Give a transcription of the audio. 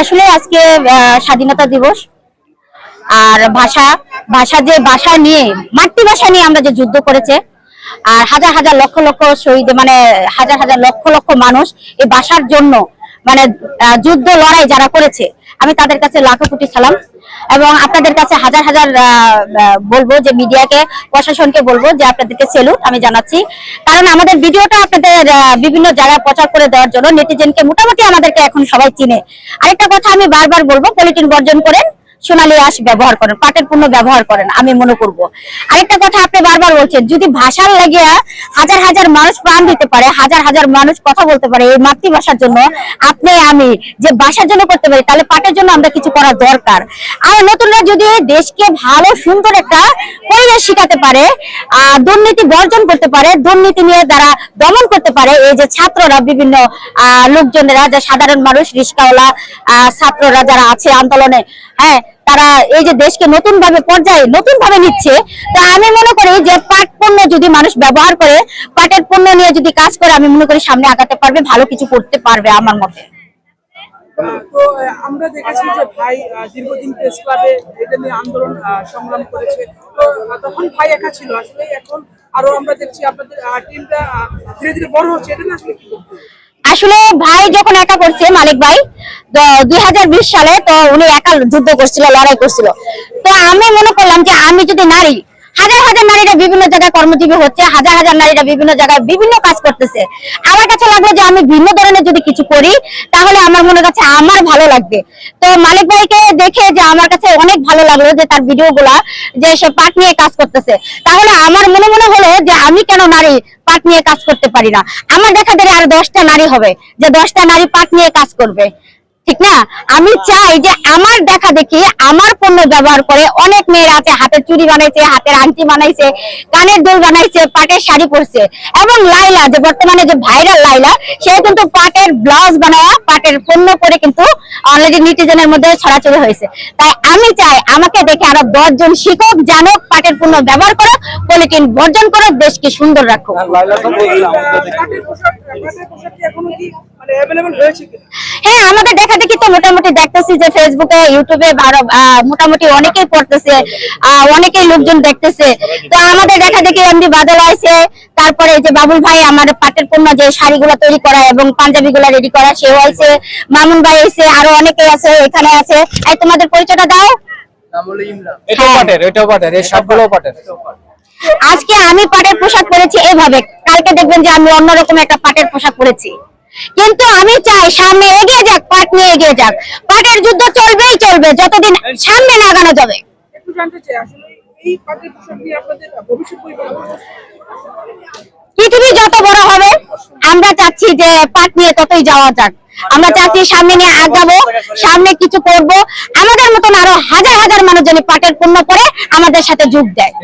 আসলে আজকে স্বাধীনতা দিবস। আর ভাষা ভাষা যে ভাষা নিয়ে, মাতৃভাষা নিয়ে আমরা যে যুদ্ধ করেছে, আর হাজার হাজার লক্ষ লক্ষ শহীদ মানে হাজার হাজার লক্ষ লক্ষ মানুষ এই ভাষার জন্য মানে যুদ্ধ, লড়াই যারা করেছে, আমি তাদের কাছে লাখো কোটি সালাম এবং আপনাদের কাছে হাজার হাজার বলব যে মিডিয়াকে, প্রশাসনকে বলব যে আপনাদেরকে সেলুট আমি জানাচ্ছি। কারণ আমাদের ভিডিওটা আপনাদের বিভিন্ন জায়গায় প্রচার করে দেওয়ার জন্য নেটিজেনকে মোটামুটি আমাদেরকে এখন সবাই চিনে। আরেকটা কথা আমি বারবার বলব পলিটিন বর্জন করেন। সোনালী আঁশ ব্যবহার করেন, পাটের পণ্য ব্যবহার করেন, আমি মনে করব। আরেকটা কথা আপনি বারবার বলছেন, যদি ভাষার লাগিয়া হাজার হাজার মানুষ প্রাণ দিতে পারে, হাজার হাজার মানুষ কথা বলতে পারে, এই মাতৃভাষার জন্য আপনি, আমি যে ভাষার জন্য করতে পারি, তাহলে পাটের জন্য আমরা কিছু করা দরকার। আর নতুনরা যদি দেশকে ভালো, সুন্দর একটা পরিবেশ শিখাতে পারে আহ দুর্নীতি বর্জন করতে পারে, দুর্নীতি নিয়ে তারা দমন করতে পারে, এই যে ছাত্ররা, বিভিন্ন আহ লোকজনেরা, যে সাধারণ মানুষ রিস্কাওয়ালা আহ ছাত্ররা যারা আছে আন্দোলনে হ্যাঁ তারা এই যে দেশকে নতুন ভাবে পর্যায়ে নতুন ভাবে নিচ্ছে, তা আমি মনে করি যে পাট পণ্য যদি মানুষ ব্যবহার করে, পাটের পণ্য নিয়ে যদি কাজ করে, আমি মনে করি সামনে আগাতে পারবে, ভালো কিছু করতে পারবে আমার মতে আমরা দেখেছি যে ভাই দীর্ঘদিন? আসলে ভাই যখন একা করছে, মালিক ভাই, তো দুই সালে তো উনি একা যুদ্ধ করছিল, লড়াই করছিল। তো আমি মনে করলাম যে আমি যদি নারী, হাজার হাজার নারীরা বিভিন্ন জায়গায় কর্মজীবী হচ্ছে, হাজার হাজার নারীরা বিভিন্ন জায়গায় বিভিন্ন কাজ করতেছে। আমার কাছে লাগল যে আমি ভিন্ন ধরনের যদি কিছু করি, তাহলে আমার মনে কাছে আমার ভালো লাগবে। তো মালিক ভাইকে দেখে যে আমার কাছে অনেক ভালো লাগল যে তার ভিডিও গুলা যে সে পাট নিয়ে কাজ করতেছে। তাহলে আমার মনে মনে হলো যে আমি কেন নারী পাট নিয়ে কাজ করতে পারি না। আমার দেখা দেখে আর দশটা নারী হবে, যে দশটা নারী পাট নিয়ে কাজ করবে। ঠিক না, আমি চাই যে আমার দেখা দেখি আমার পণ্য ব্যবহার করে অনেক মেয়েরা আছে, হাতের চুড়ি বানাইছে, হাতের আংটি বানাইছে, কানের দুল বানাইছে, পাটের শাড়ি পরছে। এবং লাইলা, যে বর্তমানে যে ভাইরাল লাইলা, সে কিন্তু পাটের ব্লাউজ বানায়া পাটের পণ্য করে কিন্তু অলরেডি নিটিজনের মধ্যে ছড়াছড়ি হয়েছে। তাই আমি চাই আমাকে দেখে আরও দশজন শিক্ষক জানুক পাটের পণ্য ব্যবহার করো পলিটিন বর্জন করো, দেশকে সুন্দর রাখো। মানে হ্যাঁ আমাদের দেখা দেখি তো মোটামুটি দেখতেছি যে ফেসবুকে ইউটিউবে মোটামুটি অনেকেই পড়তেছে অনেকেই লোকজন দেখতেছে। তো আমাদের দেখা দেখি বাদল আছে তারপরে যে বাবুল ভাই আমার পাটের পণ্য যে শাড়িগুলো তৈরি করা এবং পাঞ্জাবি গুলা রেডি করা সেও আছে মামুন ভাই আছে আরও অনেকেই আছে এখানে আছে। এই তোমাদের পরিচয়টা দাও। এটাও পাটের এটাও পাটের এই সবগুলো পাটের। আজকে আমি পাটের পোশাক পরেছি এইভাবে। কালকে দেখবেন যে আমি অন্যরকম একটা পাটের পোশাক পরেছি। কিন্তু আমি চাই সামনে এগিয়ে যাক পাট নিয়ে এগিয়ে যাক। পাটের যুদ্ধ চলবেই চলবে যতদিন সামনে না আগানো যাবে। পৃথিবী যত বড় হবে আমরা চাচ্ছি যে পাট নিয়ে ততই যাওয়া যাক। আমরা চাচ্ছি সামনে নিয়ে আগাবো সামনে কিছু করব। আমাদের মতন আরও হাজার হাজার মানুষ যেন পাটের পণ্য করে আমাদের সাথে যোগ দেয়।